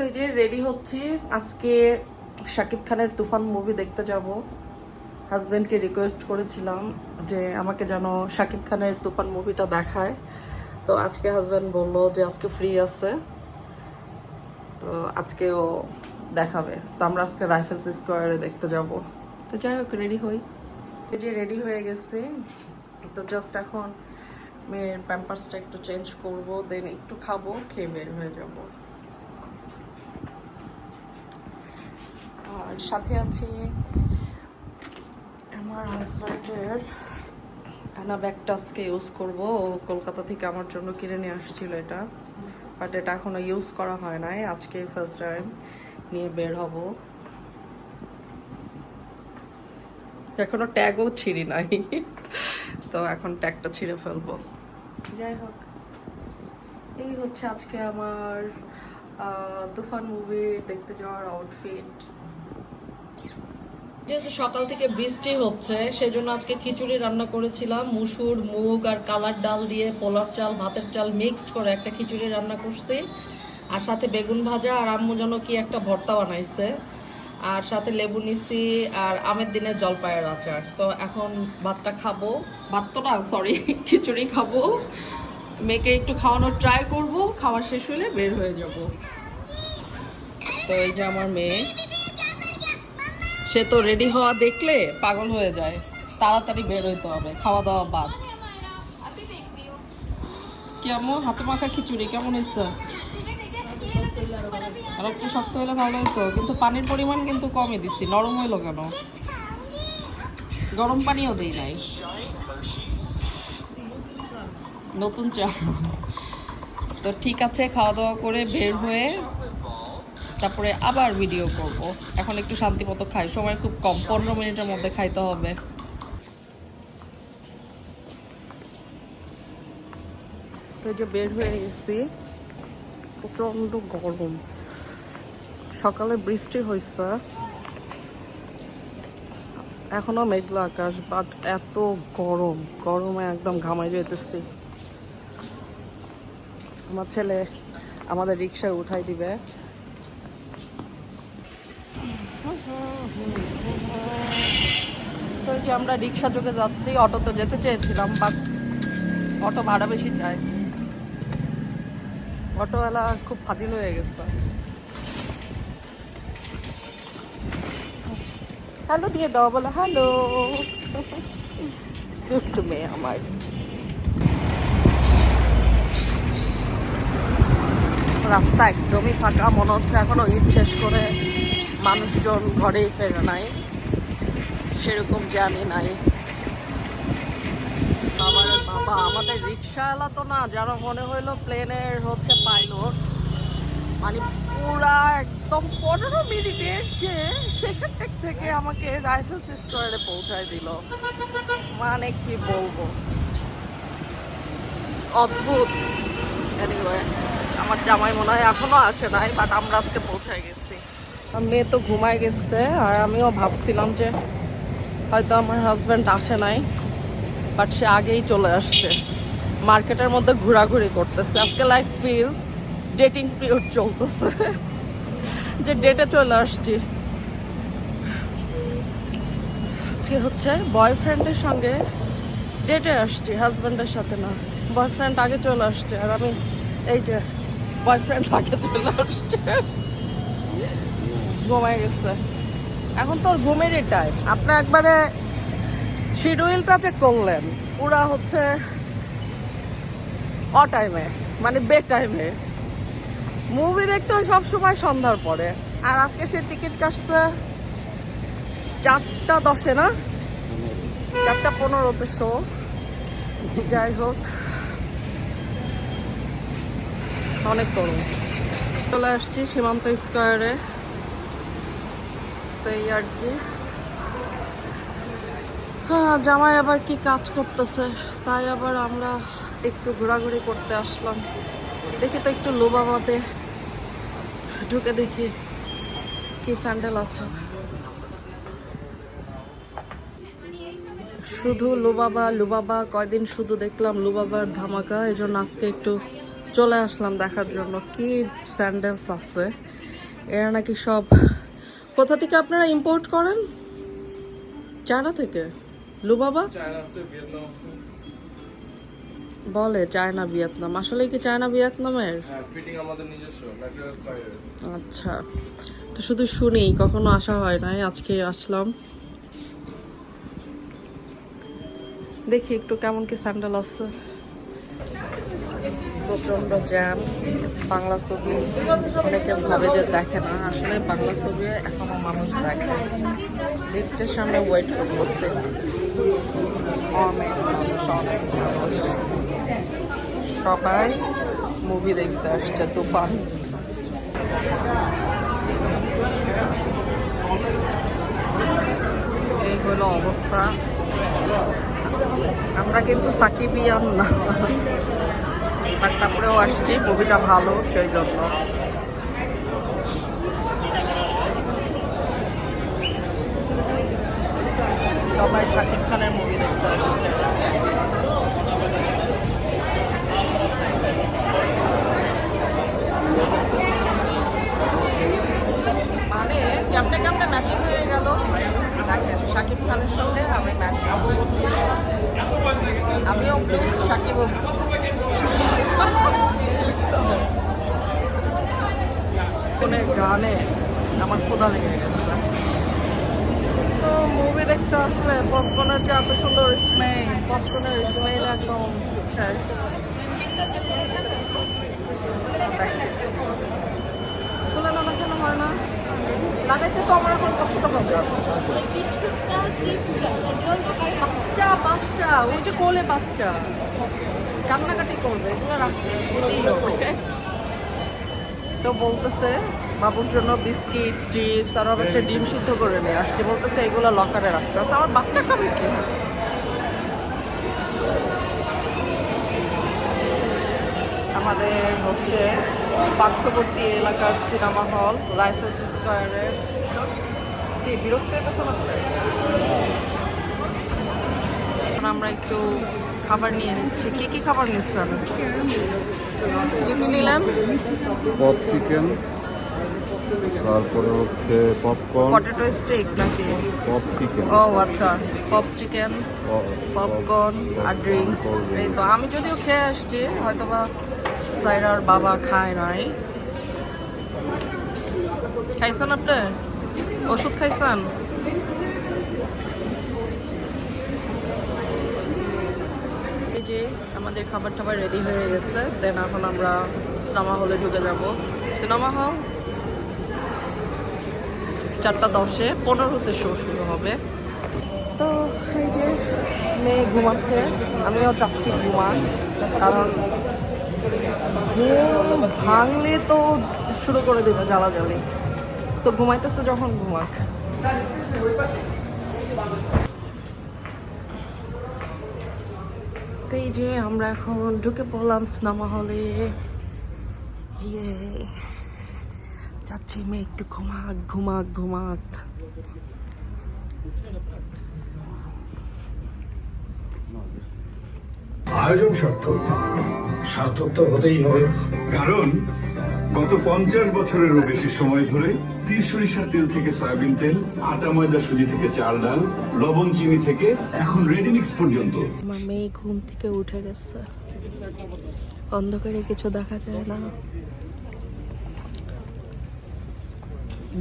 তো এই যে রেডি হচ্ছি, আজকে শাকিব খানের তুফান মুভি দেখতে যাব। হাজবেন্ডকে রিকোয়েস্ট করেছিলাম যে আমাকে যেন শাকিব খানের তুফান মুভিটা দেখায়। তো আজকে হাজবেন্ড বলল যে আজকে ফ্রি আছে। তো আজকেও দেখাবে। তো আমরা আজকে রাইফেলস স্কোয়ারে দেখতে যাব। তো যাই হোক রেডি হই। এই যে রেডি হয়ে গেছে। তো জাস্ট এখন মেয়ের প্যাম্পাসটা একটু চেঞ্জ করব দেন একটু খাব, খেয়ে বের হয়ে যাব আর সাথে আছি আমার হাজব্যান্ডের অ্যানা ব্যাগটা আজকে ইউজ করব। ও কলকাতা থেকে আমার জন্য কিনে নিয়ে আসছিল এটা। বাট এটা এখনও ইউজ করা হয় নাই। আজকে ফার্স্ট টাইম নিয়ে বের হব। এখনও ট্যাগও ছিঁড়ি নাই। তো এখন ট্যাগটা ছিঁড়ে ফেলব। যাই হোক, এই হচ্ছে আজকে আমার তুফান মুভি দেখতে যাওয়ার আউটফিট যেহেতু সকাল থেকে বৃষ্টি হচ্ছে, সেজন্য আজকে খিচুড়ি রান্না করেছিলাম। মুসুর, মুগ আর কালার ডাল দিয়ে পোলার চাল, ভাতের চাল মিক্সড করে একটা খিচুড়ি রান্না করছি। আর সাথে বেগুন ভাজা, আর আম্মু যেন কি একটা ভর্তা বানাইছে। আর সাথে লেবু নিছি আর আমের দিনে জলপাইয়ের আচার। তো এখন ভাতটা খাব। ভাত তো না সরি খিচুড়ি খাব। মেয়েকে একটু খাওয়ানোর ট্রাই করব। খাওয়া শেষ হলে বের হয়ে যাব। তো এই যে আমার মেয়ে। সে তো রেডি হওয়া দেখলে পাগল হয়ে যায়। তাড়াতাড়ি বের হইতে হবে, খাওয়া দাওয়া বাদ। কেমন হাতে মাখা খিচুড়ি, কেমন হয়েছে? আর একটু শক্ত হলে ভালো হতো কিন্তু পানির পরিমাণ কিন্তু কমই দিচ্ছি, নরম হইল কেন? গরম পানিও দেই নাই। নতুন চা। তো ঠিক আছে, খাওয়া দাওয়া করে বের হয়ে তারপরে আবার ভিডিও করব। এখন একটু শান্তি মতো খাই। সময় খুব কম, পনেরো মিনিটের মধ্যে খাইতে হবে। যে বের হয়ে গেছি প্রচণ্ড গরম। সকালে বৃষ্টি হয়েছে এখনও মেঘলা আকাশ বাট এত গরম। গরমে একদম ঘামাই যেতেছি আমার ছেলে আমাদের রিক্সায় উঠাই দিবে। তো যে আমরা রিক্সা যোগে যাচ্ছি, অটোতে যেতে চেয়েছিলাম বাট অটো ভাড়া বেশি চায়। অটোওয়ালা খুব ফাজিল হয়ে গেছে। হ্যালো, দিয়ে দাও, বলো, হ্যালো। দুষ্টু মেয়ে আমার। রাস্তা একদমই ফাঁকা, মনে হচ্ছে এখনও ঈদ শেষ করে মানুষজন ঘরেই ফেরে নাই। সেরকম যে আমি নাই। বাবারে বাবা আমাদের রিক্সাওয়ালা তো না যেন মনে হইল প্লেনের হচ্ছে পাইলট। মানে পুরা একদম পনেরো মিনিটে এসছে সেখান থেকে আমাকে রাইফেল স্টোরে পৌঁছায় দিল। মানে কি বলব? অদ্ভুত। এনিওয়ে আমার জামাই মনে হয় এখনও আসে নাই বাট আমরা আজকে পৌঁছায় গেছি। মেয়ে তো ঘুমায় গেছে, আর আমিও ভাবছিলাম যে হয়তো আমার হাজব্যান্ড আসে নাই বাট সে আগেই চলে আসছে। মার্কেটের মধ্যে ঘোরাঘুরি করতেছে। আজকে লাইক ফিল ডেটিং পিরিয়ড চলতেছে। যে ডেটে চলে আসছি। আজকে হচ্ছে বয়ফ্রেন্ডের সঙ্গে ডেটে আসছি হাজব্যান্ডের সাথে না। বয়ফ্রেন্ড আগে চলে আসছে, আর আমি এই যে বয়ফ্রেন্ড আগে চলে আসছে। ঘুমায় গেছে। এখন তোর ঘুমেরই টাইম আপনি একবারে শিডিউলটা যে করলেন। পুরা হচ্ছে অ টাইমে মানে বে টাইমে মুভি দেখতে হয় সবসময় সন্ধ্যার পরে। আর আজকে সে টিকিট কাটছে চারটা দশে না? চারটা পনেরোতে শো যাই হোক। অনেক গরম। চলে আসছি সীমান্ত স্কোয়ারে এই আর কি। হ্যাঁ জামাই আবার কি কাজ করতেছে? তাই আবার আমরা একটু ঘোরাঘুরি করতে আসলাম। দেখি তো একটু লোবামাতে ঢুকে দেখি কি স্যান্ডেল আছে। শুধু লুবাবা লুবাবা, কয়দিন শুধু দেখলাম লুবাবার ধামাকা এই জন্য আজকে একটু চলে আসলাম দেখার জন্য। কি স্যান্ডেলস আছে? এরা নাকি সব কোথা থেকে আপনারা ইম্পোর্ট করেন? চায়না থেকে। লুবাবা বলে চায়না ভিয়েতনাম। আসলে কি চায়না ভিয়েতনামের? হ্যাঁ আচ্ছা। তো শুধু শুনি কখনো আসা হয় নাই আজকে আসলাম। দেখি একটু কেমন কি স্যান্ডেল আছে। প্রচণ্ড জ্যাম বাংলা ছবি অনেকে ভাবে যে দেখে না। আসলে বাংলা ছবি এখনও মানুষ দেখে। লিফটের সামনে ওয়েট করতেছে। অনেক মানুষ অনেক মানুষ। সবাই মুভি দেখতে আসছে, তুফান। এই হলো অবস্থা। আমরা কিন্তু সাকিবিয়ান না। বাট তারপরেও আসছি মুভিটা ভালো, সেই জন্য। সবাই শাকিব খানের মুভি দেখতে আসছে। মানে হয়ে গেল? দেখেন, শাকিব খানের সঙ্গে আমি ম্যাচিং আমিও ব্লু শাকিব কোনের গানে আমার খোদা লেগে গেছে। তো মুভি দেখতে আসলে পপকর্নের যে এত সুন্দর স্মেল পপকর্নের স্মেল একদম শেষ। তুলে না দেখানো হয় না। লাগাইতে তো আমার এখন কষ্ট হবে। বাচ্চা বাচ্চা ওই যে কোলে বাচ্চা। কান্নাকাটি করবে এগুলো রাখতে তো বলতেছে বাবুর জন্য বিস্কিট চিপস আর আবার একটা ডিম সিদ্ধ করে নিয়ে আসছে। বলতেছে এগুলো লকারে রাখতে। আছে আমার বাচ্চা খাবে কি? আমাদের হচ্ছে পার্শ্ববর্তী এলাকার সিনেমা হল লাইফ স্কোয়ারের বিরক্তের কথা আমরা একটু খাবার নিয়ে নিচ্ছি? কি কি খাবার নিচ্ছেন কি কি নিলেন? পপ চিকেন তারপরে হচ্ছে পপকর্ন পটেটো স্টিক নাকি? Pop chicken. ও আচ্ছা। পপ চিকেন পপকর্ন আর ড্রিঙ্কস এই তো আমি যদিও খেয়ে আসছি হয়তো বা সাইরার বাবা খায় নাই। খাইছেন আপনি? ওষুধ খাইছেন এই যে আমাদের খাবার টাবার রেডি হয়ে গেছে। দেন এখন আমরা সিনেমা হলে ঢুকে যাব। সিনেমা হল চারটা দশে, পনেরোতে শো শুরু হবে। তো এই যে মেয়ে ঘুমাচ্ছে, আমিও চাচ্ছি ঘুমান। কারণ ঘুম ভাঙলে তো শুরু করে দেবে জ্বালাজ্বালি। তো ঘুমাইতেছে যখন ঘুমাক। এই যে আমরা এখন ঢুকে পড়লাম সিনেমা হলে। ইয়ে চাচ্ছি মেয়ে একটু ঘুমাক ঘুমাক ঘুমাক। আয়োজন সার্থক। সার্থক তো হতেই হবে। কারণ গত পঞ্চাশ বছরেরও বেশি সময় ধরে তীর সরিষার তেল থেকে সয়াবিন তেল, আটা ময়দা সুজি থেকে চাল ডাল, লবণ চিনি থেকে এখন রেডিমিক্স পর্যন্ত। মেয়ে ঘুম থেকে উঠে গেছে। অন্ধকারে কিছু দেখা যায় না।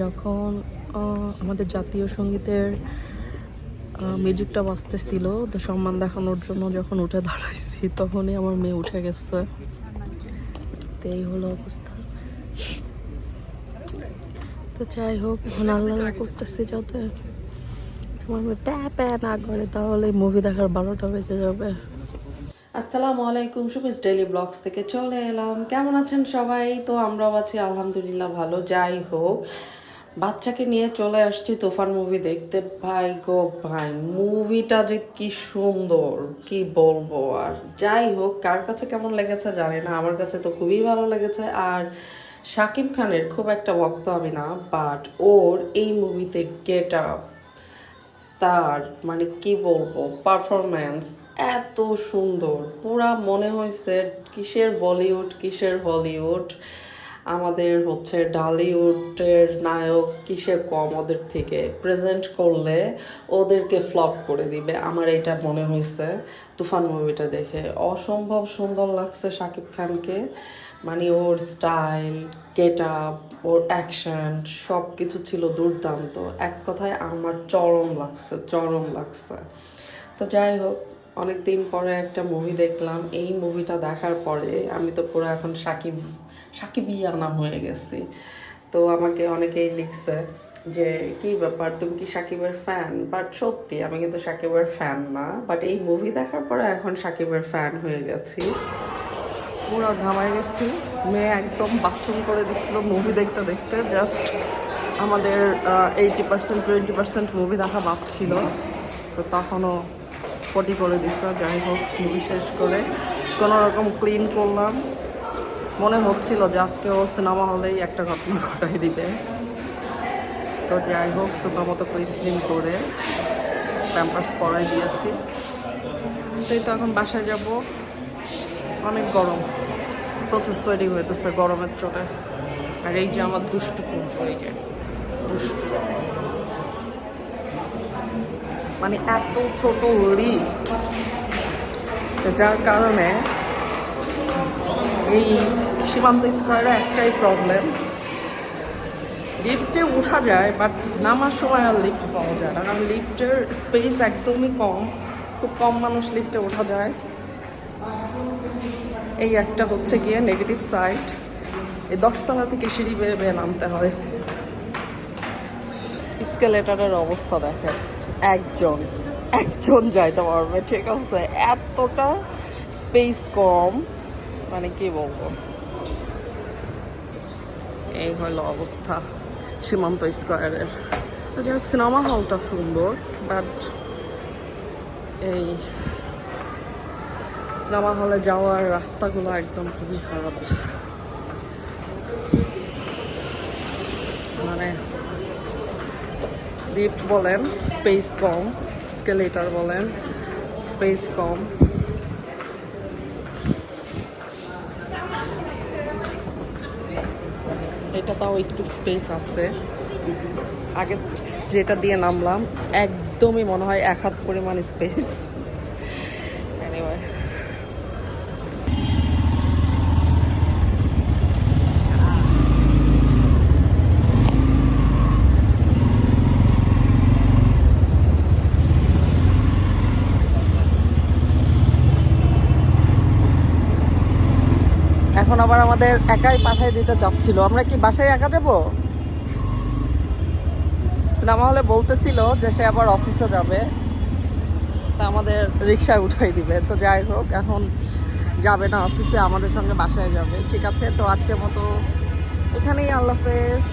যখন আমাদের জাতীয় সঙ্গীতের মিউজিকটা বাজতেছিল, তো সম্মান দেখানোর জন্য যখন উঠে দাঁড়াইছি, তখনই আমার মেয়ে উঠে গেছে। তো এই হলো অবস্থা। তো যাই হোক আল্লাহ করতেছি যাতে। না করে, তাহলে মুভি দেখার বারোটা বেজে যাবে। আসসালামু আলাইকুম, সুমিস ডেইলি ব্লগস থেকে চলে এলাম। কেমন আছেন সবাই? তো আমরাও আছি, আলহামদুলিল্লাহ ভালো। যাই হোক, বাচ্চাকে নিয়ে চলে আসছি তুফান মুভি দেখতে। ভাই গো ভাই মুভিটা যে কি সুন্দর, কি বলব আর। যাই হোক, কার কাছে কেমন লেগেছে জানি না, আমার কাছে তো খুবই ভালো লেগেছে। আর শাকিব খানের খুব একটা ভক্ত আমি না বাট ওর এই মুভিতে গেট আপ তার মানে কি বলব পারফরম্যান্স এত সুন্দর। পুরা মনে হয়েছে কিসের বলিউড, কিসের হলিউড? আমাদের হচ্ছে ডালিউডের নায়ক কিসে কম ওদের থেকে? প্রেজেন্ট করলে ওদেরকে ফ্লপ করে দিবে, আমার এটা মনে হয়েছে তুফান মুভিটা দেখে। অসম্ভব সুন্দর লাগছে শাকিব খানকে। মানে ওর স্টাইল গেট আপ ওর অ্যাকশন সব কিছু ছিল দুর্দান্ত। এক কথায় আমার চরম লাগছে চরম লাগছে। তো যাই হোক অনেক দিন পরে একটা মুভি দেখলাম। এই মুভিটা দেখার পরে আমি তো পুরো এখন সাকিব সাকিবিয়ানা হয়ে গেছি। তো আমাকে অনেকেই লিখছে যে, কি ব্যাপার, তুমি কি সাকিবের ফ্যান বাট সত্যি, আমি কিন্তু সাকিবের ফ্যান না। বাট এই মুভি দেখার পরে এখন সাকিবের ফ্যান হয়ে গেছি। পুরো ঘামাই গেছি। মেয়ে একদম বাথরুম করে দিছিল মুভি দেখতে দেখতে। জাস্ট আমাদের eighty percent twenty percent movie দেখা ছিল। তো তখনও পটি করে দিচ্ছে যাই হোক মুভি শেষ করে। কোনো রকম ক্লিন করলাম। মনে হচ্ছিল যে আজকে ও সিনেমা হলেই একটা ঘটনা ঘটাই দিবে। তো যাই হোক, সুন্দর মতো ক্লিন ক্লিন করে প্যাম্পাস পরাই দিয়েছি। তো এই তো এখন বাসায় যাব। অনেক গরম। প্রচুর সোয়েটিং হইতেছে গরমের চোটে। আর এই যে আমার দুষ্টু কুম্ভ এই যে দুষ্টু। মানে এত ছোট লিফট যার কারণে এই সীমান্ত স্কোয়ারে একটাই প্রবলেম লিফটে উঠা যায় বাট নামার সময় আর লিফট পাওয়া যায় না। কারণ লিফটের স্পেস একদমই কম। খুব কম মানুষ লিফটে ওঠা যায়। এই একটা হচ্ছে গিয়ে নেগেটিভ সাইড এই দশতলা থেকে সিঁড়ি বেয়ে বেয়ে নামতে হয়। স্কেলেটারের অবস্থা দেখে একজন একজন যাইতে পারবে, ঠিক আছে? এতটা স্পেস কম মানে কি বলব? এই হলো অবস্থা সীমান্ত স্কোয়ারের। যাই হোক সিনেমা হলটা সুন্দর বাট এই সিনেমা হলে যাওয়ার রাস্তাগুলো একদম খুবই খারাপ। মানে লিফট বলেন স্পেস কম স্কেলেটার বলেন স্পেস কম। এটা তাও একটু স্পেস আছে। আগে যেটা দিয়ে নামলাম, একদমই মনে হয় এক হাত পরিমাণ স্পেস এনিওয়ে এখন আবার আমাদের একাই পাঠাই দিতে চাচ্ছিল। আমরা কি বাসায় একা যাব? সিনেমা হলে বলতেছিল যে সে আবার অফিসে যাবে। তা আমাদের রিক্সায় উঠাই দিবে। তো যাই হোক, এখন যাবে না অফিসে, আমাদের সঙ্গে বাসায় যাবে। ঠিক আছে? তো আজকের মতো এখানেই, আল্লাহ হাফেজ।